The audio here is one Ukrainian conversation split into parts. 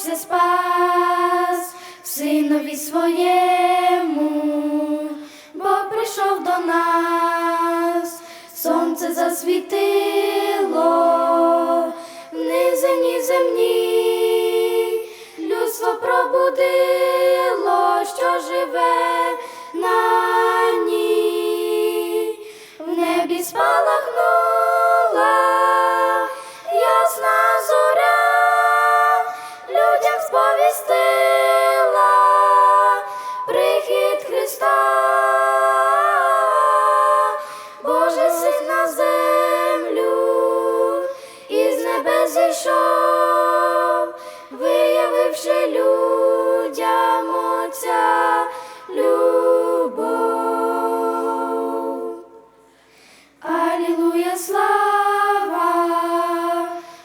все спас синові своєму, бо прийшов до нас, сонце засвітило в низині земні, людство пробудило, що живе на ній, в небі спалах. Христа. Боже син на землю, із небес зійшов, виявивши людям Отця любов. Алілуя, слава,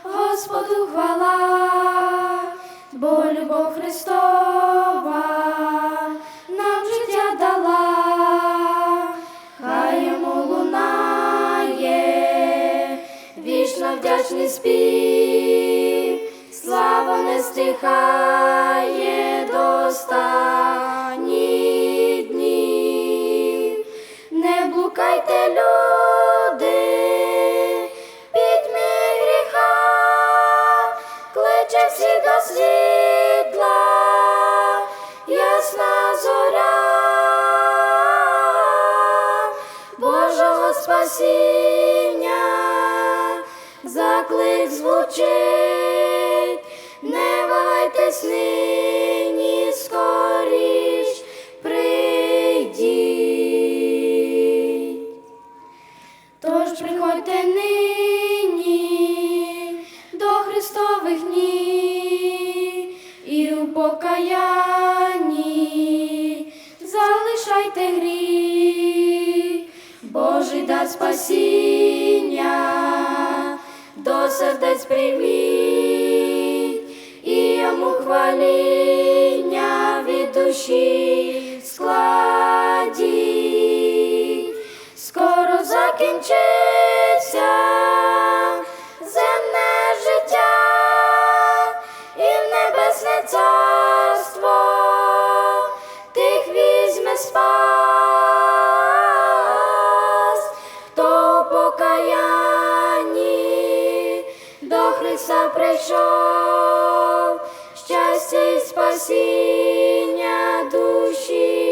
Господу хвала, бо любов Христова вдячний спів, слава не стихає до останніх днів. Не блукайте, люди, пітьмі гріха, кличе всі до світла, ясна зоря, Божого спасіння, заклик звучить, не вагайтесь нині скоріш прийдіть. Тож приходьте нині до Христових ніг і у покаянні залишайте гріх, Божий дар спасіння сердець прийміть, і йому хваління від душі складі, скоро закінчиться земне життя і небесне царство, тих візьме спа. Ісуса прийшов, щастя і спасіння душі.